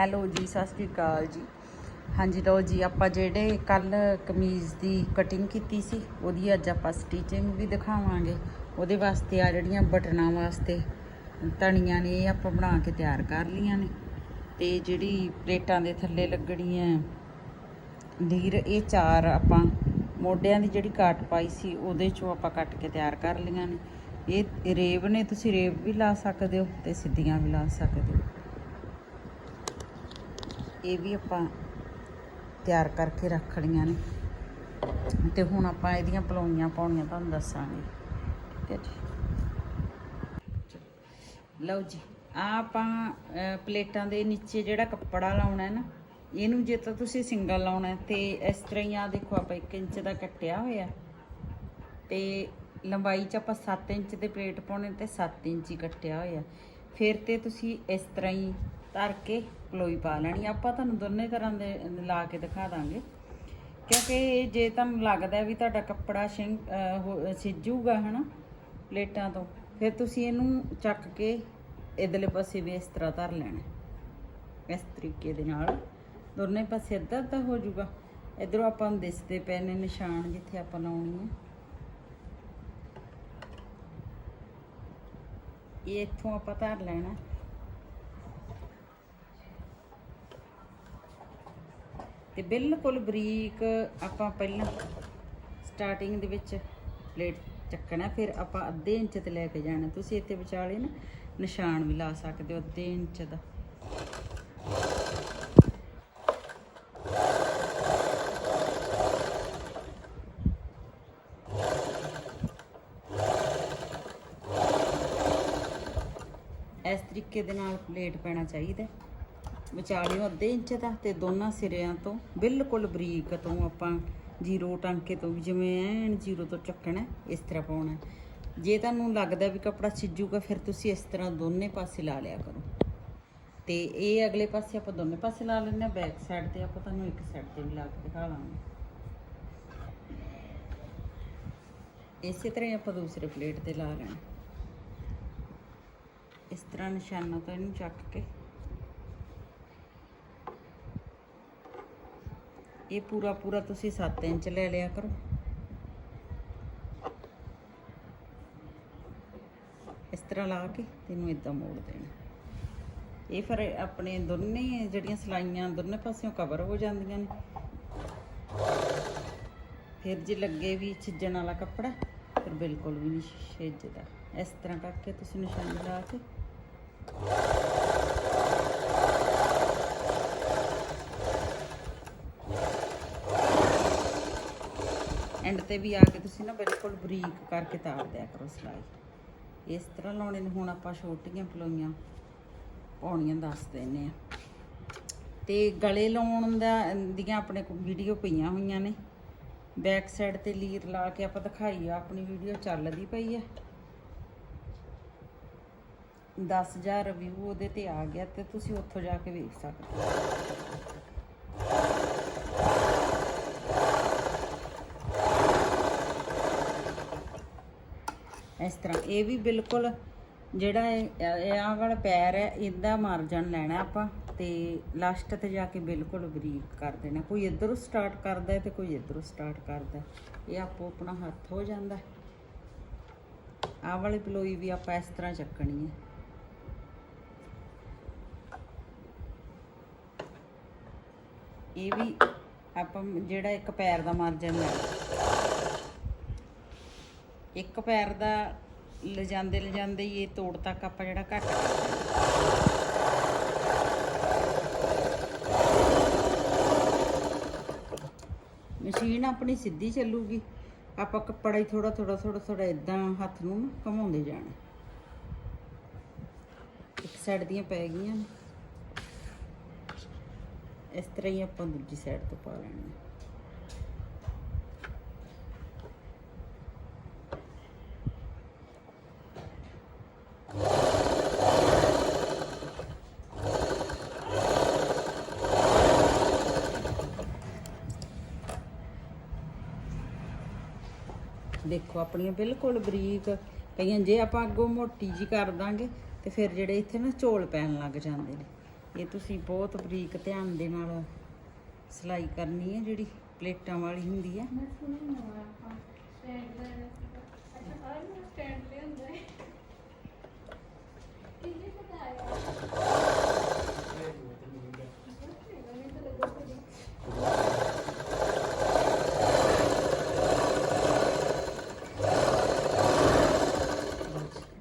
Hello ਜੀ, ਸਤਿ ਸ਼੍ਰੀ ਅਕਾਲ ਜੀ। ਹਾਂਜੀ ਲਓ ਜੀ, ਆਪਾਂ ਜਿਹੜੇ ਕੱਲ ਕਮੀਜ਼ ਦੀ ਕਟਿੰਗ ਕੀਤੀ ਸੀ, ਉਹਦੀ ਅੱਜ ਆਪਾਂ ਸਟਿਚਿੰਗ ਵੀ ਦਿਖਾਵਾਂਗੇ। ਉਹਦੇ ਵਾਸਤੇ ਆ ਜਿਹੜੀਆਂ ਬਟਨਾਂ ਵਾਸਤੇ ਤਣੀਆਂ ਨੇ, ਇਹ ਆਪਾਂ ਬਣਾ ਕੇ ਤਿਆਰ ਕਰ ਲੀਆਂ ਨੇ। ਤੇ ਜਿਹੜੀ ਪਲੇਟਾਂ ਦੇ ਥੱਲੇ ਲੱਗਣੀ ਹੈ ਲੀਰ ਇਹ ਚਾਰ ਆਪਾਂ ਮੋਢਿਆਂ ਦੀ ਜਿਹੜੀ ਕਾਟ ਪਾਈ ਸੀ, ਉਹਦੇ ਚੋਂ ਆਪਾਂ ਕੱਟ ਕੇ ਤਿਆਰ ਕਰ ਲਈਆਂ ਨੇ। ਇਹ ਰੇਬ ਨੇ, ਤੁਸੀਂ ਰੇਬ ਵੀ ਲਾ ਸਕਦੇ ਹੋ ਤੇ ਸਿੱਧੀਆਂ ਵੀ ਲਾ ਸਕਦੇ ਹੋ। ਇਹ ਵੀ ਆਪਾਂ ਤਿਆਰ ਕਰਕੇ ਰੱਖ ਲਈਆਂ ਨੇ। ਤੇ ਹੁਣ ਆਪਾਂ ਇਹਦੀਆਂ ਪਲੋਈਆਂ ਪਾਉਣੀਆਂ, ਤੁਹਾਨੂੰ ਦੱਸਾਂਗੇ। ਠੀਕ ਹੈ ਜੀ। ਲਓ ਜੀ ਆ ਆਪਾਂ ਪਲੇਟਾਂ ਦੇ ਨੀਚੇ ਜਿਹੜਾ ਕੱਪੜਾ ਲਾਉਣਾ ਹੈ ਨਾ, ਇਹਨੂੰ ਜੇ ਤਾਂ ਤੁਸੀਂ ਸਿੰਗਲ ਲਾਉਣਾ ਹੈ, ਤੇ ਇਸ ਤਰ੍ਹਾਂ ਹੀ ਆ ਦੇਖੋ ਆਪਾਂ 1 ਇੰਚ ਦਾ ਕੱਟਿਆ ਹੋਇਆ। ਤੇ ਲੰਬਾਈ ਚ ਆਪਾਂ 7 ਇੰਚ ਦੇ ਪਲੇਟ ਪਾਉਣੇ ਤੇ 7 ਇੰਚ ਹੀ ਕੱਟਿਆ ਹੋਇਆ। ਫਿਰ ਤੇ ਤੁਸੀਂ ਇਸ ਤਰ੍ਹਾਂ ਹੀ ਧਰ ਕੇ ਕਲੋਈ ਪਾ ਲੈਣੀ। ਆਪਾਂ ਤੁਹਾਨੂੰ ਦੋਨੇ ਤਰ੍ਹਾਂ ਦੇ ਲਾ ਕੇ ਦਿਖਾ ਦਾਂਗੇ। ਕਿਉਂਕਿ ਜੇ ਤੁਹਾਨੂੰ ਲੱਗਦਾ ਵੀ ਤੁਹਾਡਾ ਕੱਪੜਾ ਸ਼ਿੰਕ ਅਹ, ਹੋ- ਸਿੱਜੂਗਾ ਹਨਾ ਪਲੇਟਾਂ ਤੋਂ ਫਿਰ ਤੁਸੀਂ ਇਹਨੂੰ ਚੱਕ ਕੇ ਇਧਰਲੇ ਪਾਸੇ ਵੀ ਇਸ ਤਰ੍ਹਾਂ ਧਰ ਲੈਣਾ। ਇਸ ਤਰੀਕੇ ਦੇ ਨਾਲ ਦੋਨੇ ਪਾਸੇ ਅੱਧਾ ਅੱਧਾ ਹੋ ਜਾਊਗਾ। ਇਧਰੋਂ ਆਪਾਂ ਨੂੰ ਦਿਸਦੇ ਪਏ ਨੇ ਨਿਸ਼ਾਨ ਜਿੱਥੇ ਆਪਾਂ ਲਾਉਣੀ ਹੈ ਇਹ ਇੱਥੋਂ ਆਪਾਂ ਧਰ ਲੈਣਾ। ਤੇ ਬਿਲਕੁਲ ਬਰੀਕ ਆਪਾਂ ਪਹਿਲਾਂ ਸਟਾਰਟਿੰਗ ਦੇ ਵਿੱਚ ਪਲੇਟ ਚੱਕਣਾ, ਫਿਰ ਆਪਾਂ ਅੱਧੇ ਇੰਚ ਤੇ ਲੈ ਕੇ ਜਾਣਾ। ਤੁਸੀਂ ਇੱਥੇ ਵਿਚਾਲੇ ਨਾ ਨਿਸ਼ਾਨ ਵੀ ਲਾ ਸਕਦੇ ਹੋ, ਅੱਧੇ ਇੰਚ ਦਾ। ਇਸ ਤਰੀਕੇ ਦੇ ਨਾਲ ਪਲੇਟ ਪੈਣਾ ਚਾਹੀਦਾ। ਵਿਚਾਲਿਓਂ ਅੱਧੇ ਇੰਚ ਦਾ ਤੇ ਦੋਨਾਂ ਸਿਰਿਆਂ ਤੋਂ ਬਿਲਕੁਲ ਬਰੀਕ ਤੋਂ ਆਪਾਂ ਜ਼ੀਰੋ ਟਾਂਕੇ ਤੋਂ ਵੀ ਜਿਵੇਂ ਐਨ ਜ਼ੀਰੋ ਤੋਂ ਚੱਕਣਾ, ਇਸ ਤਰ੍ਹਾਂ ਪਾਉਣਾ। ਜੇ ਤੁਹਾਨੂੰ ਲੱਗਦਾ ਵੀ ਕੱਪੜਾ ਸਿੱਜੂਗਾ, ਫਿਰ ਤੁਸੀਂ ਇਸ ਤਰ੍ਹਾਂ ਦੋਨੇ ਪਾਸੇ ਲਾ ਲਿਆ ਕਰੋ। ਤੇ ਇਹ ਅਗਲੇ ਪਾਸੇ ਆਪਾਂ ਦੋਨੇ ਪਾਸੇ ਲਾ ਲੈਂਦੇ ਹਾਂ, ਬੈਕ ਸਾਈਡ ਤੇ ਆਪਾਂ ਤੁਹਾਨੂੰ ਇੱਕ ਸਾਈਡ ਤੇ ਵੀ ਲਾ ਕੇ ਦਿਖਾ ਲਾਂਗੇ। ਇਸੇ ਤਰ੍ਹਾਂ ਹੀ ਆਪਾਂ ਦੂਸਰੇ ਪਲੇਟ ਤੇ ਲਾ ਲੈਣਾ। ਇਸ ਤਰ੍ਹਾਂ ਨਿਸ਼ਾਨਾ ਤੋਂ ਇਹਨੂੰ ਚੱਕ ਕੇ ਇਹ ਪੂਰਾ ਪੂਰਾ ਤੁਸੀਂ 7 ਇੰਚ ਲੈ ਲਿਆ ਕਰੋ। ਇਸ ਤਰ੍ਹਾਂ ਲਾ ਕੇ ਤੈਨੂੰ ਇਦਾਂ ਮੋੜ ਦੇਣਾ। ਇਹ ਫਿਰ ਆਪਣੇ ਦੋਨੇ ਜਿਹੜੀਆਂ ਸਲਾਈਆਂ ਦੋਨੇ ਪਾਸਿਓਂ ਕਵਰ ਹੋ ਜਾਂਦੀਆਂ ਨੇ। ਫਿਰ ਜੇ ਲੱਗੇ ਵੀ ਛਿੱਜਣ ਵਾਲਾ ਕੱਪੜਾ, ਫਿਰ ਬਿਲਕੁਲ ਵੀ ਨਹੀਂ ਛਿੱਜਦਾ। ਇਸ ਤਰ੍ਹਾਂ ਕਰਕੇ ਤੁਸੀਂ ਨਿਸ਼ਾਨੀ ਲਾ ਕੇ ਐਂਡ ਤੇ ਵੀ ਆ ਕੇ ਤੁਸੀਂ ਨਾ ਬਿਲਕੁਲ ਬਰੀਕ ਕਰਕੇ ਤਾਰ ਦਿਆ ਕਰੋ ਸਿਲਾਈ। ਇਸ ਤਰ੍ਹਾਂ ਲਾਉਣੇ ਨੇ ਹੁਣ ਆਪਾਂ ਛੋਟੀਆਂ ਪਲੋਈਆਂ ਪਾਉਣੀਆਂ ਦੱਸ ਦਿੰਨੇ ਆ। ਤੇ ਗਲੇ ਲਾਉਣ ਦਾ, ਦੀਆਂ ਆਪਣੇ ਕੋਲ ਵੀਡੀਓ ਪਈਆਂ ਹੋਈਆਂ ਨੇ। ਬੈਕ ਸਾਈਡ ਤੇ ਲੀਰ ਲਾ ਕੇ ਆਪਾਂ ਦਿਖਾਈ ਆ, ਆਪਣੀ ਵੀਡੀਓ ਚੱਲਦੀ ਪਈ ਆ। 10000 ਰਿਵਿਊ ਉਹਦੇ ਤੇ ਆ ਗਿਆ ਤੇ ਤੁਸੀਂ ਉੱਥੋਂ ਜਾ ਕੇ ਵੇਖ ਸਕਦੇ ਹੋ। ਇਸ ਤਰ੍ਹਾਂ। ਇਹ ਵੀ ਬਿਲਕੁਲ ਜਿਹੜਾ ਇਹ ਆਹ ਵਾਲਾ ਪੈਰ ਹੈ, ਇਹਦਾ ਮਾਰਜਨ ਲੈਣਾ ਆਪਾਂ ਤੇ ਲਾਸਟ ਤੇ ਜਾ ਕੇ ਬਿਲਕੁਲ ਬਰੀਕ ਕਰ ਦੇਣਾ। ਕੋਈ ਇਧਰੋਂ ਸਟਾਰਟ ਕਰਦਾ ਹੈ ਤੇ ਕੋਈ ਇਧਰੋਂ ਸਟਾਰਟ ਕਰਦਾ ਇਹ ਆਪੋ ਆਪਣਾ ਹੱਥ ਹੋ ਜਾਂਦਾ ਆਹ ਵਾਲੀ ਪਲੋਈ ਵੀ ਆਪਾਂ ਇਸ ਤਰ੍ਹਾਂ ਚੱਕਣੀ ਹੈ। ਇਹ ਵੀ ਆਪਾਂ ਜਿਹੜਾ ਇੱਕ ਪੈਰ ਦਾ ਮਾਰਜਨ ਲੈਣਾ ਇੱਕ ਪੈਰ ਦਾ ਲਿਜਾਂਦੇ ਲਿਜਾਂਦੇ ਹੀ ਇਹ ਤੋੜ ਤੱਕ ਆਪਾਂ ਜਿਹੜਾ ਘੱਟ ਮਸ਼ੀਨ ਆਪਣੀ ਸਿੱਧੀ ਚੱਲੂਗੀ। ਆਪਾਂ ਕੱਪੜਾ ਹੀ ਥੋੜਾ ਥੋੜਾ ਥੋੜਾ ਥੋੜਾ ਇਦਾਂ ਹੱਥ ਨੂੰ ਨਾ ਘੁਮਾਉਂਦੇ ਜਾਣਾ। ਇੱਕ ਸਾਈਡ ਦੀਆਂ ਪੈ ਗਈਆਂ ਇਸ ਤਰ੍ਹਾਂ ਹੀ ਆਪਾਂ ਦੂਜੀ ਸਾਈਡ ਤੋਂ ਪਾ ਲੈਣੀ ਦੇਖੋ, ਆਪਣੀਆਂ ਬਿਲਕੁਲ ਬਰੀਕ ਕਈਆਂ ਜੇ ਆਪਾਂ ਅੱਗੋਂ ਮੋਟੀ ਜੀ ਕਰ ਦਾਂਗੇ, ਤੇ ਫਿਰ ਜਿਹੜੇ ਇੱਥੇ ਨਾ ਝੋਲ ਪੈਣ ਲੱਗ ਜਾਂਦੇ ਨੇ, ਇਹ ਤੁਸੀਂ ਬਹੁਤ ਬਰੀਕ ਧਿਆਨ ਦੇ ਨਾਲ ਸਿਲਾਈ ਕਰਨੀ ਹੈ, ਜਿਹੜੀ ਪਲੇਟਾਂ ਵਾਲੀ ਹੁੰਦੀ ਹੈ ਮੈਂ ਸੁਣੀ ਨਾ ਆਪਾਂ ਸਟੈਂਡ ਦਾ ਅੱਛਾ ਆਹ ਮੇਰਾ ਸਟੈਂਡ ਤੇ ਹੁੰਦਾ ਹੈ ਕਿੰਨੇ ਪਤਾ ਹੈ ਮੈਨੂੰ ਤਾਂ ਲੱਗਾ ਕਿ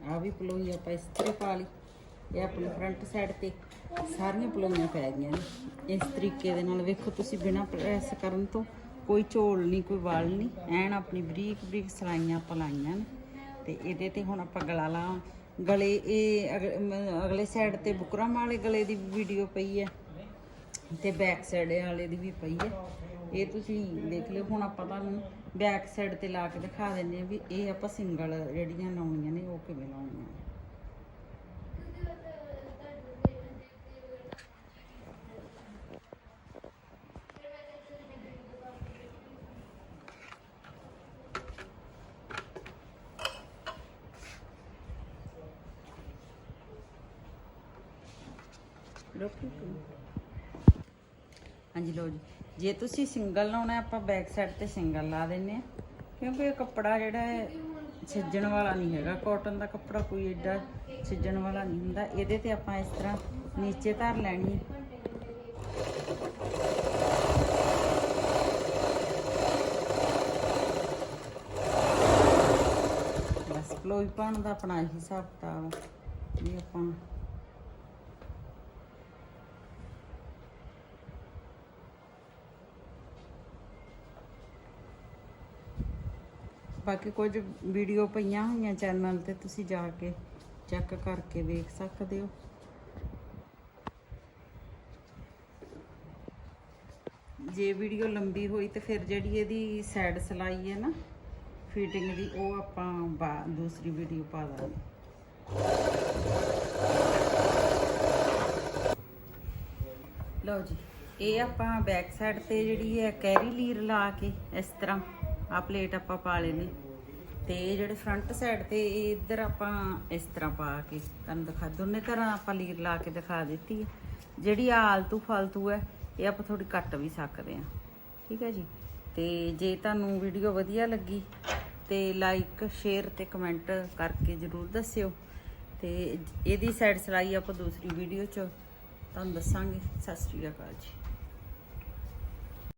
ਆ ਵੀ ਪਲੋਈ ਆਪਾਂ ਇਸ ਤਰ੍ਹਾਂ ਪਾ ਲਈ। ਇਹ ਆਪਣੇ ਫਰੰਟ ਸਾਈਡ ਤੇ ਸਾਰੀਆਂ ਪਲੋਈਆਂ ਪੈ ਗਈਆਂ ਨੇ। ਇਸ ਤਰੀਕੇ ਦੇ ਨਾਲ ਵੇਖੋ ਤੁਸੀਂ ਬਿਨਾ ਪ੍ਰੈਸ ਕਰਨ ਤੋਂ ਕੋਈ ਝੋਲ ਨਹੀਂ, ਕੋਈ ਵਾਲ ਨਹੀਂ, ਐਨ ਆਪਣੀ ਬਰੀਕ ਬਰੀਕ ਸਲਾਈਆਂ ਆਪਾਂ ਲਾਈਆਂ ਨੇ। ਤੇ ਇਹਦੇ ਤੇ ਹੁਣ ਆਪਾਂ ਗਲਾ ਲਾ ਗਲੇ ਇਹ ਅਗ- ਅਗਲੇ ਸਾਈਡ ਤੇ ਬੁਕਰਮ ਵਾਲੇ ਗਲੇ ਦੀ ਵੀਡੀਓ ਪਈ ਹੈ ਤੇ ਬੈਕ ਸਾਈਡ ਵਾਲੇ ਦੀ ਵੀ ਪਈ ਹੈ। ਇਹ ਤੁਸੀਂ ਦੇਖ ਲਿਓ, ਹੁਣ ਆਪਾਂ ਤੁਹਾਨੂੰ ਬੈਕ ਸਾਈਡ ਤੇ ਲਾ ਕੇ ਦਿਖਾ ਦਿੰਦੇ ਆ ਵੀ ਇਹ ਆਪਾਂ ਸਿੰਗਲ ਜਿਹੜੀਆਂ ਲਾਉਣੀਆਂ ਨੇ, ਉਹ ਕਿਵੇਂ ਲਾਉਣੀਆਂ ਨੇ। ਹਾਂਜੀ, ਲਓ ਜੀ। ਜੇ ਤੁਸੀਂ ਸਿੰਗਲ ਲਾਉਣਾ ਆਪਾਂ ਬੈਕ ਸਾਈਡ ਤੇ ਸਿੰਗਲ ਲਾ ਦਿੰਨੇ ਆ ਕਿਉਂਕਿ ਇਹ ਕੱਪੜਾ ਜਿਹੜਾ ਹੈ ਛਿੱਜਣ ਵਾਲਾ ਨਹੀਂ ਹੈਗਾ। ਕਾਟਨ ਦਾ ਕੱਪੜਾ ਕੋਈ ਐਡਾ ਛਿੱਜਣ ਵਾਲਾ ਨਹੀਂ ਹੁੰਦਾ। ਇਹਦੇ ਤੇ ਆਪਾਂ ਇਸ ਤਰ੍ਹਾਂ ਨੀਚੇ ਧਰ ਲੈਣੀ ਹੈ। ਬਸ ਪਲੋਈ ਪਾਉਣ ਦਾ ਆਪਣਾ ਇਹੀ ਹਿਸਾਬ ਕਿਤਾਬ ਵੀ ਆਪਾਂ ਬਾਕੀ ਕੁਝ ਵੀਡੀਓ ਪਈਆਂ ਹੋਈਆਂ ਚੈਨਲ ਤੇ ਤੁਸੀਂ ਜਾ ਕੇ ਚੈੱਕ ਕਰਕੇ ਵੇਖ ਸਕਦੇ ਹੋ। ਜੇ ਵੀਡੀਓ ਲੰਬੀ ਹੋਈ ਤੇ ਫਿਰ ਜਿਹੜੀ ਇਹਦੀ ਸਾਈਡ ਸਲਾਈ ਹੈ ਨਾ ਫਿਟਿੰਗ ਦੀ, ਉਹ ਆਪਾਂ ਬਾ- ਦੂਸਰੀ ਵੀਡੀਓ ਪਾ ਦਾਂਗੇ। ਲਓ ਜੀ, ਇਹ ਆਪਾਂ ਬੈਕ ਸਾਈਡ ਤੇ ਜਿਹੜੀ ਹੈ ਕੈਰੀ ਲੀਰ ਲਾ ਕੇ ਇਸ ਤਰ੍ਹਾਂ ਆ ਪਲੇਟ ਆਪਾਂ ਪਾ ਲੈਣੀ ਤੇ ਜਿਹੜੇ ਫਰੰਟ ਸਾਈਡ ਤੇ ਇੱਧਰ ਆਪਾਂ ਇਸ ਤਰ੍ਹਾਂ ਪਾ ਕੇ ਤੁਹਾਨੂੰ ਦਿਖਾ ਦੋਨੇ ਤਰ੍ਹਾਂ ਆਪਾਂ ਲੀਰ ਲਾ ਕੇ ਦਿਖਾ ਦਿੱਤੀ ਹੈ। ਜਿਹੜੀ ਆ ਆਲਤੂ ਫਾਲਤੂ ਹੈ, ਇਹ ਆਪਾਂ ਥੋੜੀ ਕੱਟ ਵੀ ਸਕਦੇ ਹਾਂ। ਠੀਕ ਹੈ ਜੀ? ਤੇ ਜੇ ਤੁਹਾਨੂੰ ਵੀਡੀਓ ਵਧੀਆ ਲੱਗੀ ਤੇ ਲਾਈਕ ਸ਼ੇਅਰ ਤੇ ਕਮੈਂਟ ਕਰਕੇ ਜਰੂਰ ਦੱਸਿਓ। ਤੇ ਇਹਦੀ ਸਾਈਡ ਸਲਾਈ ਆਪਾਂ ਦੂਸਰੀ ਵੀਡੀਓ 'ਚ ਤੁਹਾਨੂੰ ਦੱਸਾਂਗੇ। ਸਤਿ ਸ਼੍ਰੀ ਅਕਾਲ ਜੀ।